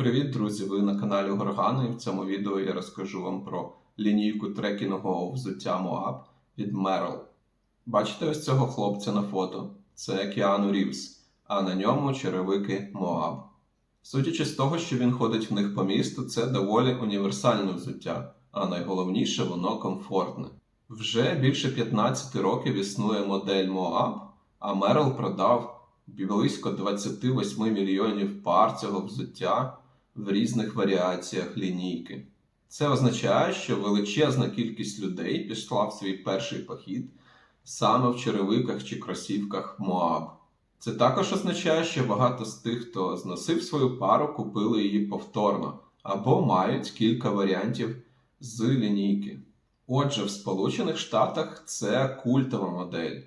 Привіт, друзі! Ви на каналі Горгани. В цьому відео я розкажу вам про лінійку трекінгового взуття Moab від Merrell. Бачите ось цього хлопця на фото? Це Кіану Рівс, а на ньому черевики Moab. Судячи з того, що він ходить в них по місту, це доволі універсальне взуття, а найголовніше воно комфортне. Вже більше 15 років існує модель Moab, а Merrell продав близько 28 мільйонів пар цього взуття в різних варіаціях лінійки. Це означає, що величезна кількість людей пішла в свій перший похід саме в черевиках чи кросівках Moab. Це також означає, що багато з тих, хто зносив свою пару, купили її повторно або мають кілька варіантів з лінійки. Отже, в Сполучених Штатах це культова модель.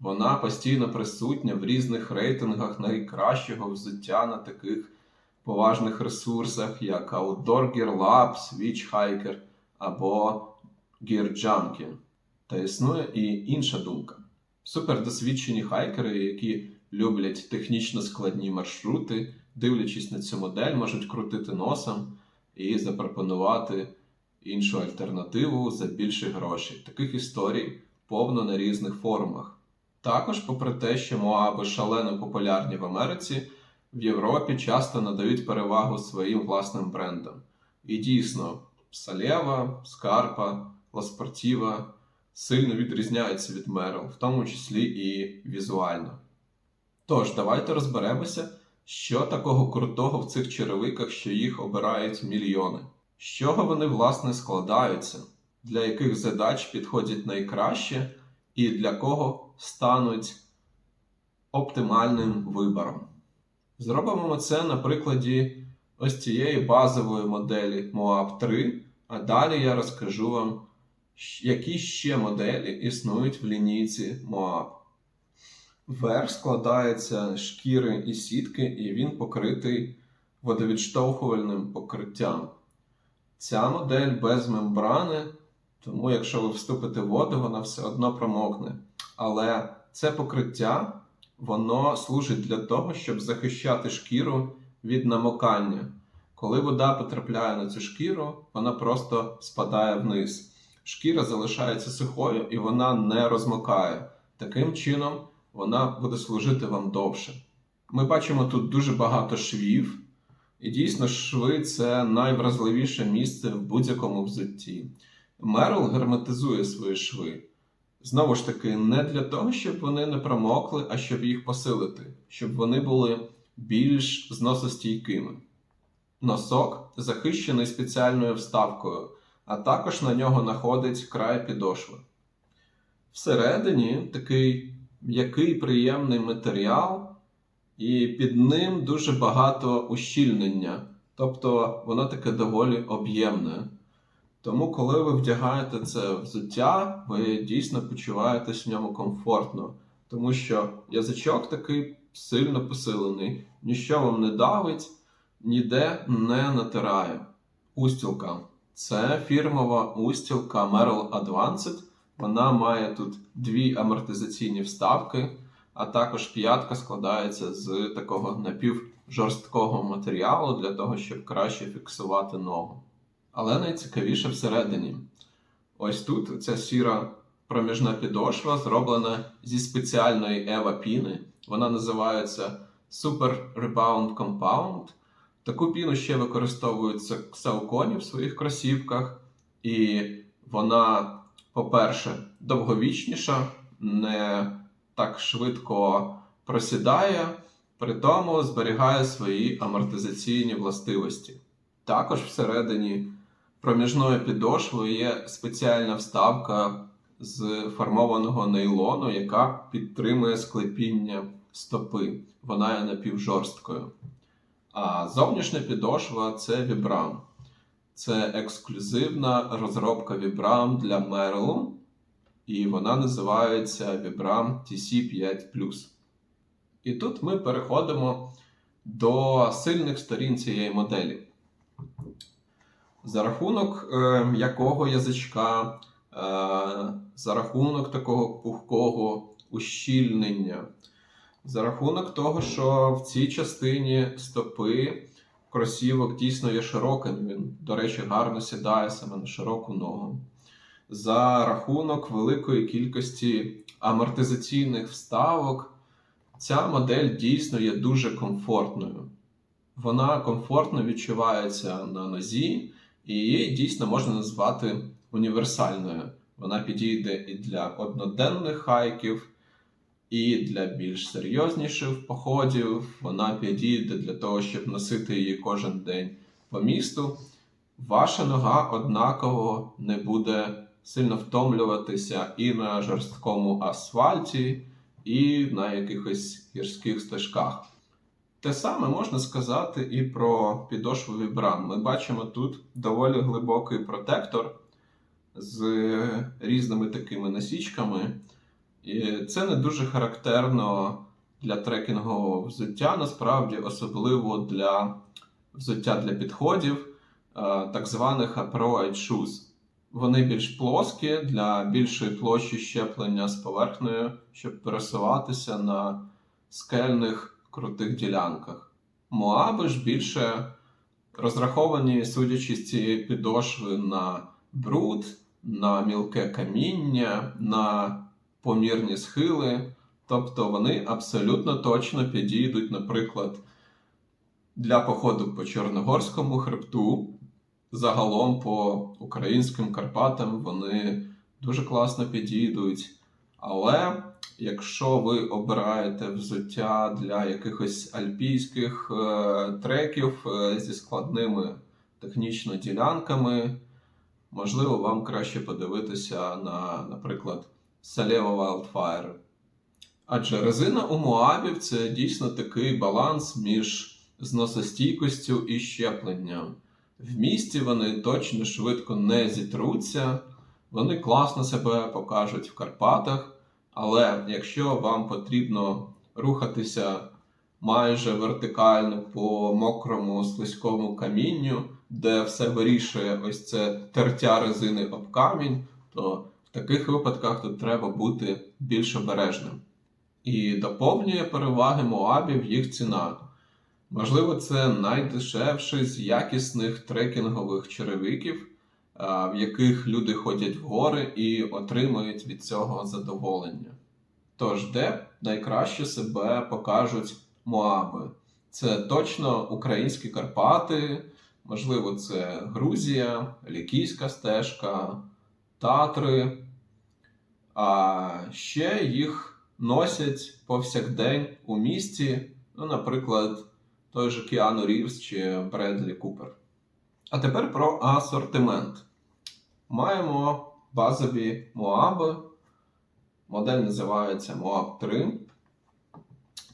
Вона постійно присутня в різних рейтингах найкращого взуття на таких поважних ресурсах, як Outdoor Gear Lab, Switch Hiker або Gear Junkie. Та існує і інша думка. Супердосвідчені хайкери, які люблять технічно складні маршрути, дивлячись на цю модель, можуть крутити носом і запропонувати іншу альтернативу за більше грошей. Таких історій повно на різних форумах. Також, попри те, що Моаби шалено популярні в Америці, в Європі часто надають перевагу своїм власним брендам. І дійсно, Салєва, Скарпа, Ласпортіва сильно відрізняються від Мерл, в тому числі і візуально. Тож, давайте розберемося, що такого крутого в цих черевиках, що їх обирають мільйони. З чого вони власне складаються, для яких задач підходять найкраще і для кого стануть оптимальним вибором. Зробимо це на прикладі ось цієї базової моделі Moab 3, а далі я розкажу вам, які ще моделі існують в лінійці Moab. Верх складається з шкіри і сітки, і він покритий водовідштовхувальним покриттям. Ця модель без мембрани, тому якщо ви вступите в воду, вона все одно промокне. Але це покриття воно служить для того, щоб захищати шкіру від намокання. Коли вода потрапляє на цю шкіру, вона просто спадає вниз. Шкіра залишається сухою і вона не розмокає. Таким чином, вона буде служити вам довше. Ми бачимо тут дуже багато швів, і дійсно шви це найвразливіше місце в будь-якому взутті. Мерл герметизує свої шви. Знову ж таки, не для того, щоб вони не промокли, а щоб їх посилити, щоб вони були більш зносостійкими. Носок захищений спеціальною вставкою, а також на нього находить край підошви. Всередині такий м'який приємний матеріал, і під ним дуже багато ущільнення, тобто воно таке доволі об'ємне. Тому, коли ви вдягаєте це взуття, ви дійсно почуваєтесь в ньому комфортно, тому що язичок такий сильно посилений, ніщо вам не давить, ніде не натирає. Устілка. Це фірмова устілка Merrell Advanced. Вона має тут дві амортизаційні вставки, а також п'ятка складається з такого напівжорсткого матеріалу для того, щоб краще фіксувати ногу. Але найцікавіше всередині. Ось тут ця сіра проміжна підошва зроблена зі спеціальної ева піни. Вона називається Super Rebound Compound. Таку піну ще використовується Xiaocoни в своїх кросівках, і вона, по-перше, довговічніша, не так швидко просідає, при тому зберігає свої амортизаційні властивості. Також всередині проміжною підошвою є спеціальна вставка з формованого нейлону, яка підтримує склепіння стопи. Вона є напівжорсткою. А зовнішня підошва це Vibram. Це ексклюзивна розробка Vibram для Merrell, і вона називається Vibram TC5. І тут ми переходимо до сильних сторін цієї моделі. За рахунок е, якого язичка, е, за рахунок такого пухкого ущільнення, за рахунок того, що в цій частині стопи кросівок дійсно є широким. Він, до речі, гарно сідає саме на широку ногу. За рахунок великої кількості амортизаційних вставок, ця модель дійсно є дуже комфортною. Вона комфортно відчувається на нозі, і її дійсно можна назвати універсальною. Вона підійде і для одноденних хайків, і для більш серйозніших походів. Вона підійде для того, щоб носити її кожен день по місту. Ваша нога однаково не буде сильно втомлюватися і на жорсткому асфальті, і на якихось гірських стежках. Те саме можна сказати і про підошву Vibram. Ми бачимо тут доволі глибокий протектор з різними такими насічками. І це не дуже характерно для трекінгового взуття, насправді, особливо для взуття для підходів, е, так званих Upright Shoes. Вони більш плоскі для більшої площі щеплення з поверхнею, щоб пересуватися на скельних крутих ділянках. Моаби ж більше розраховані, судячи з цієї підошви, на бруд, на мілке каміння, на помірні схили. Тобто вони абсолютно точно підійдуть, наприклад, для походу по Чорногорському хребту. Загалом по українським Карпатам вони дуже класно підійдуть. Але якщо ви обираєте взуття для якихось альпійських е, треків е, зі складними технічно ділянками, можливо, вам краще подивитися на, наприклад, Saleo Wildfire. Адже резина у Моабів це дійсно такий баланс між зносостійкістю і щепленням. В місті вони точно швидко не зітруться, вони класно себе покажуть в Карпатах, але якщо вам потрібно рухатися майже вертикально по мокрому слизькому камінню, де все вирішує ось це тертя резини об камінь, то в таких випадках тут треба бути більш обережним. І доповнює переваги Моабів їх ціна. Можливо, це найдешевший з якісних трекінгових черевиків, в яких люди ходять в гори і отримують від цього задоволення. Тож, де найкраще себе покажуть Моаби? Це точно українські Карпати, можливо, це Грузія, Лікійська стежка, Татри. А ще їх носять повсякдень у місті, ну, наприклад той же Кіану Рівз чи Бредлі Купер. А тепер про асортимент. Маємо базові Моаби. Модель називається Moab 3.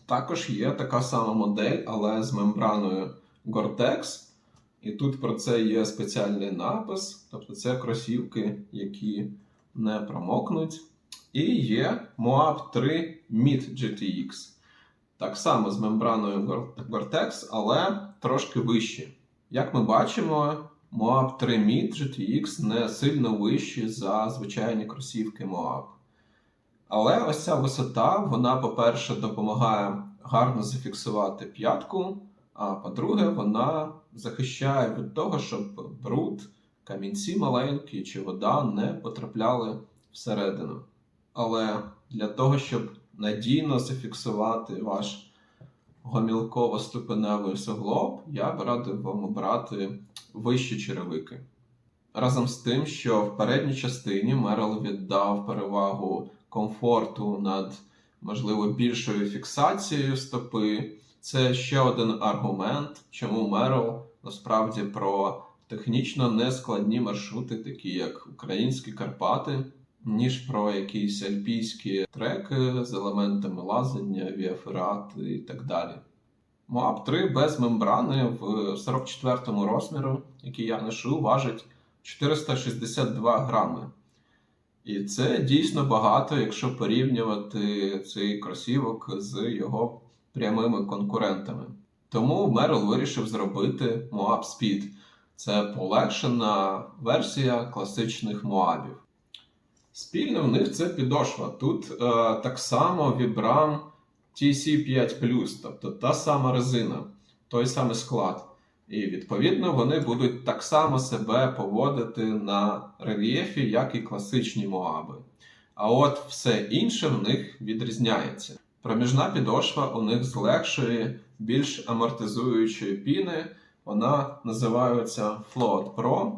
Також є така сама модель, але з мембраною Gore-Tex. І тут про це є спеціальний напис. Тобто це кросівки, які не промокнуть. І є Moab 3 Mid GTX. Так само з мембраною Gore-Tex, але трошки вище. Як ми бачимо, Moab 3 Mid GTX не сильно вищі за звичайні кросівки Moab. Але ось ця висота, вона, по-перше, допомагає гарно зафіксувати п'ятку, а по-друге, вона захищає від того, щоб бруд, камінці маленькі чи вода не потрапляли всередину. Але для того, щоб надійно зафіксувати ваш гомілково-ступеневий суглоб, я б радив вам обрати вищі черевики. Разом з тим, що в передній частині Мерл віддав перевагу комфорту над, можливо, більшою фіксацією стопи. Це ще один аргумент, чому Мерл насправді про технічно нескладні маршрути, такі як українські Карпати, ніж про якісь альпійські треки з елементами лазання, віаферат і так далі. Моаб 3 без мембрани в 44-му розміру, який я ношу, важить 462 грами. І це дійсно багато, якщо порівнювати цей кросівок з його прямими конкурентами. Тому Мерл вирішив зробити Moab Speed. Це полегшена версія класичних Моабів. Спільне в них це підошва. Тут е, так само Vibram TC5, тобто та сама резина, той самий склад. І відповідно вони будуть так само себе поводити на рельєфі, як і класичні моаби. А от все інше в них відрізняється. Проміжна підошва у них з легшої, більш амортизуючої піни. Вона називається Float Pro.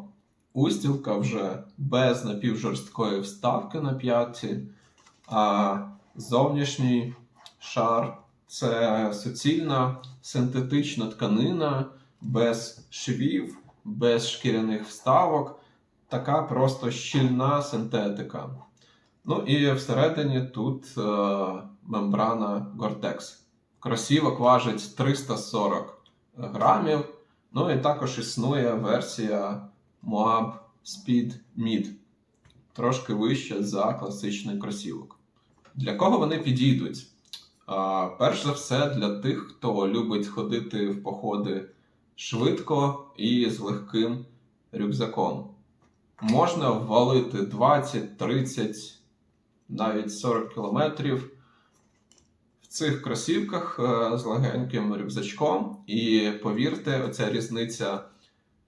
Устілка вже без напівжорсткої вставки на п'ятці, а зовнішній шар це суцільна синтетична тканина без швів, без шкіряних вставок, така просто щільна синтетика. Ну і всередині тут е, мембрана Gore-Tex. Кросівок важить 340 грамів. Ну і також існує версія Moab Speed Mid, трошки вища за класичний кросівок. Для кого вони підійдуть? А, перш за все, для тих, хто любить ходити в походи швидко і з легким рюкзаком. Можна ввалити 20, 30, навіть 40 кілометрів в цих кросівках е, з легеньким рюкзачком. І повірте, оця різниця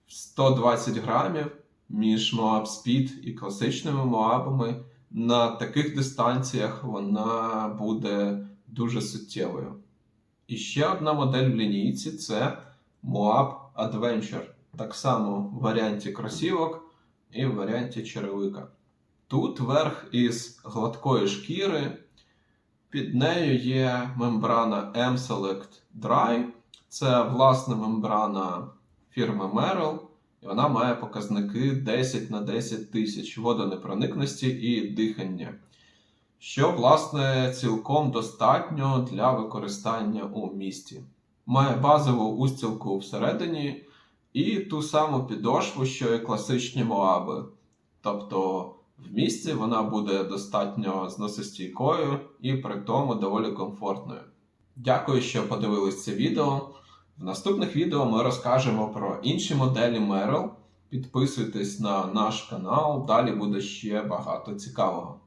120 грамів між Moab Speed і класичними Моабами на таких дистанціях вона буде дуже суттєвою. І ще одна модель в лінійці це Moab Adventure. Так само в варіанті кросівок і в варіанті черевика. Тут верх із гладкої шкіри, під нею є мембрана M-Select Dry. Це власна мембрана фірми Merrell, і вона має показники 10 на 10 тисяч водонепроникності і дихання, що, власне, цілком достатньо для використання у місті. Має базову устілку всередині і ту саму підошву, що і класичні моаби. Тобто в місті вона буде достатньо зносостійкою і при тому доволі комфортною. Дякую, що подивились це відео. В наступних відео ми розкажемо про інші моделі Merrill. Підписуйтесь на наш канал, далі буде ще багато цікавого.